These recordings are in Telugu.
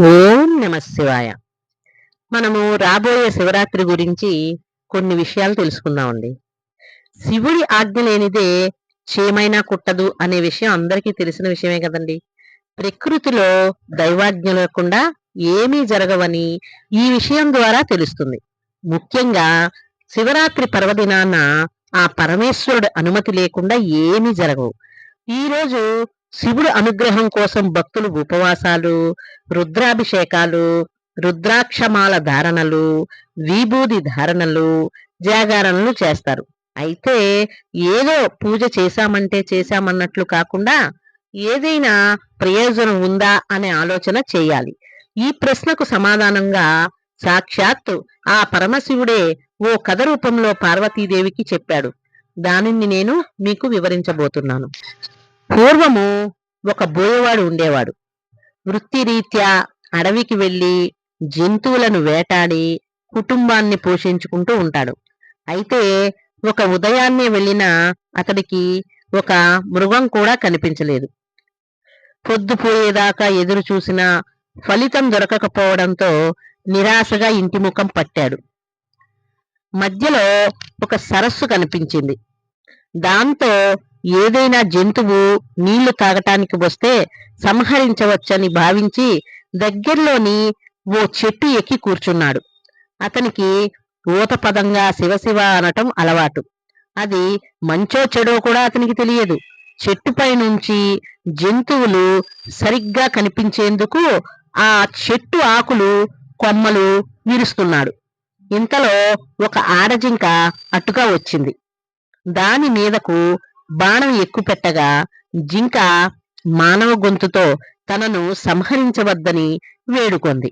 ఓం నమ శివాయ. మనము రాబోయే శివరాత్రి గురించి కొన్ని విషయాలు తెలుసుకుందామండి. శివుడి ఆజ్ఞ లేనిదే చేమైనా కుట్టదు అనే విషయం అందరికీ తెలిసిన విషయమే కదండి. ప్రకృతిలో దైవాజ్ఞ లేకుండా ఏమీ జరగవని ఈ విషయం ద్వారా తెలుస్తుంది. ముఖ్యంగా శివరాత్రి పర్వదినాన ఆ పరమేశ్వరుడు అనుమతి లేకుండా ఏమీ జరగవు. ఈ రోజు శివుడు అనుగ్రహం కోసం భక్తులు ఉపవాసాలు రుద్రాభిషేకాలు రుద్రాక్షమాల ధారణలు విభూది ధారణలు జాగారణలు చేస్తారు. అయితే ఏదో పూజ చేశామంటే చేశామన్నట్లు కాకుండా ఏదైనా ప్రయోజనం ఉందా అనే ఆలోచన చేయాలి. ఈ ప్రశ్నకు సమాధానంగా సాక్షాత్తు ఆ పరమశివుడే ఓ కథ రూపంలో పార్వతీదేవికి చెప్పాడు. దానిని నేను మీకు వివరించబోతున్నాను. పూర్వము ఒక బోయవాడు ఉండేవాడు. వృత్తిరీత్యా అడవికి వెళ్ళి జంతువులను వేటాడి కుటుంబాన్ని పోషించుకుంటూ ఉంటాడు. అయితే ఒక ఉదయాన్నే వెళ్ళిన అతడికి ఒక మృగం కూడా కనిపించలేదు. పొద్దుపోయేదాకా ఎదురు చూసిన ఫలితం దొరకకపోవడంతో నిరాశగా ఇంటి ముఖం పట్టాడు. మధ్యలో ఒక సరస్సు కనిపించింది. దాంతో ఏదైనా జంతువు నీళ్ళు తాగటానికి వస్తే సంహరించవచ్చని భావించి దగ్గరలోని ఓ చెట్టు ఎక్కి కూర్చున్నాడు. అతనికి ఊతపదంగా శివశివ అనటం అలవాటు. అది మంచో చెడో కూడా అతనికి తెలియదు. చెట్టుపై నుంచి జంతువులు సరిగ్గా కనిపించేందుకు ఆ చెట్టు ఆకులు కొమ్మలు విరుస్తున్నాడు. ఇంతలో ఒక ఆడజింక అటుగా వచ్చింది. దాని మీదకు బాణం ఎక్కుపెట్టగా జింక మానవ గొంతుతో తనను సంహరించవద్దని వేడుకొంది.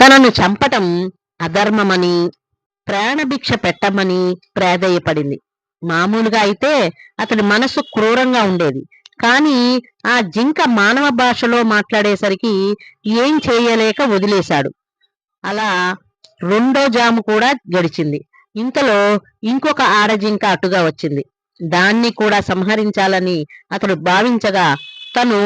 తనను చంపటం అధర్మమని ప్రాణభిక్ష పెట్టమని ప్రాధేయపడింది. మామూలుగా అయితే అతడి మనసు క్రూరంగా ఉండేది. కానీ ఆ జింక మానవ భాషలో మాట్లాడేసరికి ఏం చేయలేక వదిలేశాడు. అలా రెండో జాము కూడా గడిచింది. ఇంతలో ఇంకొక ఆడజింక అటుగా వచ్చింది. దాన్ని కూడా సంహరించాలని అతడు భావించగా తను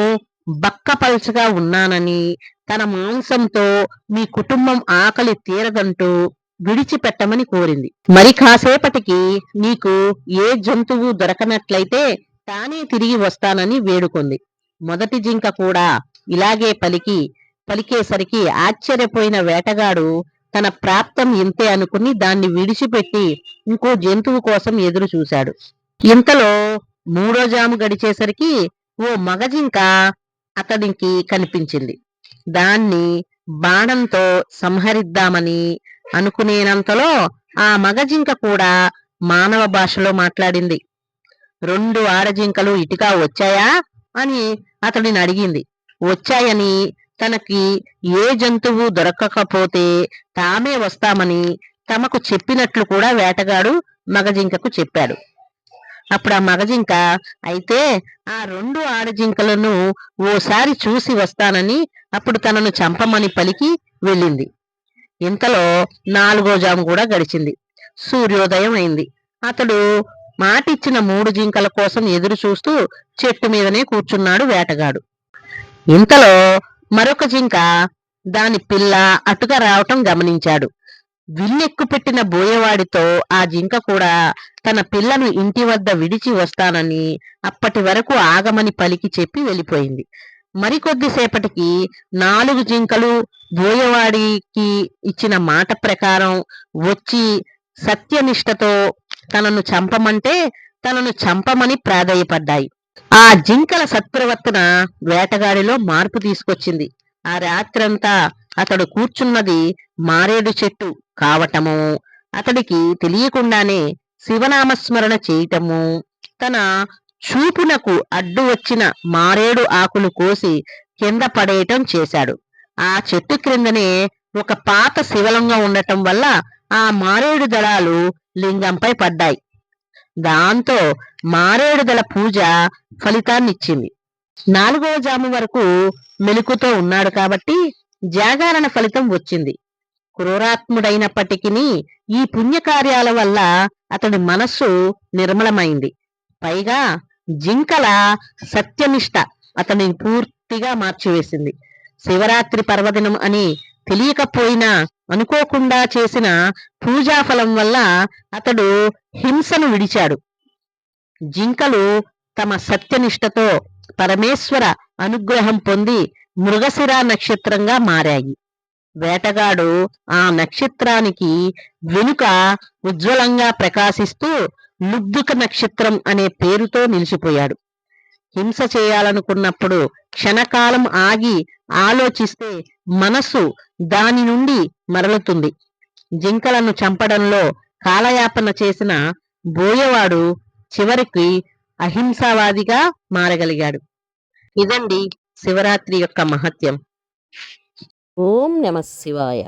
బక్కపల్చగా ఉన్నానని తన మాంసంతో మీ కుటుంబం ఆకలి తీరదంటూ విడిచిపెట్టమని కోరింది. మరి కాసేపటికి నీకు ఏ జంతువు దొరకనట్లయితే తానే తిరిగి వస్తానని వేడుకుంది. మొదటి జింక కూడా ఇలాగే పలికి పలికేసరికి ఆశ్చర్యపోయిన వేటగాడు తన ప్రాప్తం ఇంతే అనుకుని దాన్ని విడిచిపెట్టి ఇంకో జంతువు కోసం ఎదురు చూశాడు ఇంతలో మూడో జాము గడిచేసరికి ఓ మగజింక అతడికి కనిపించింది. దాన్ని బాణంతో సంహరిద్దామని అనుకునేనంతలో ఆ మగజింక కూడా మానవ భాషలో మాట్లాడింది. రెండు ఆడజింకలు ఇటుగా వచ్చాయా అని అతడిని అడిగింది. వచ్చాయని తనకి ఏ జంతువు దొరకకపోతే తామే వస్తామని తమకు చెప్పినట్లు కూడా వేటగాడు మగజింకకు చెప్పాడు. అప్పుడు ఆ మగజింక అయితే ఆ రెండు ఆడజింకలను ఓసారి చూసి వస్తానని అప్పుడు తనను చంపమని పలికి వెళ్ళింది. ఇంతలో నాలుగో జాము కూడా గడిచింది. సూర్యోదయం అయింది. అతడు మాటిచ్చిన మూడు జింకల కోసం ఎదురు చూస్తూ చెట్టు మీదనే కూర్చున్నాడు వేటగాడు. ఇంతలో మరొక జింక దాని పిల్ల అటుగా రావటం గమనించాడు. విల్లెక్కు పెట్టిన బోయవాడితో ఆ జింక కూడా తన పిల్లను ఇంటి వద్ద విడిచి వస్తానని అప్పటి వరకు ఆగమని పలికి చెప్పి వెళ్ళిపోయింది. మరికొద్దిసేపటికి నాలుగు జింకలు బోయవాడికి ఇచ్చిన మాట ప్రకారం వచ్చి సత్యనిష్టతో తనను చంపమంటే తనను చంపమని ప్రాధేయపడ్డాయి. ఆ జింకల సత్ప్రవర్తన వేటగాడిలో మార్పు తీసుకొచ్చింది. ఆ రాత్రంతా అతడు కూర్చున్నది మారేడు చెట్టు కావటము. అతడికి తెలియకుండానే శివనామస్మరణ చేయటము. తన చూపునకు అడ్డు వచ్చిన మారేడు ఆకులు కోసి కింద పడేయటం చేశాడు. ఆ చెట్టు క్రిందనే ఒక పాత శివలింగం ఉండటం వల్ల ఆ మారేడు దళాలు లింగంపై పడ్డాయి. దాంతో మారేడు దళ పూజ ఫలితాన్నిచ్చింది. నాలుగవ జాము వరకు మెలుకుతో ఉన్నాడు కాబట్టి జాగరణ ఫలితం వచ్చింది. క్రూరాత్ముడైనప్పటికీ ఈ పుణ్యకార్యాల వల్ల అతడి మనస్సు నిర్మలమైంది. పైగా జింకల సత్యనిష్ట అతని పూర్తిగా మార్చివేసింది. శివరాత్రి పర్వదినం అని తెలియకపోయినా అనుకోకుండా చేసిన పూజాఫలం వల్ల అతడు హింసను విడిచాడు. జింకలు తమ సత్యనిష్టతో పరమేశ్వర అనుగ్రహం పొంది మృగశిర నక్షత్రంగా మారాయి. వేటగాడు ఆ నక్షత్రానికి వెనుక ఉజ్వలంగా ప్రకాశిస్తూ లుబ్ధుక నక్షత్రం అనే పేరుతో నిలిచిపోయాడు. హింస చేయాలనుకున్నప్పుడు క్షణకాలం ఆగి ఆలోచిస్తే మనస్సు దాని నుండి మరలుతుంది. జింకలను చంపడంలో కాలయాపన చేసిన బోయవాడు చివరికి అహింసావాదిగా మారగలిగాడు. ఇదండి శివరాత్రి యొక్క మహత్యం. ఓం నమ శివాయ.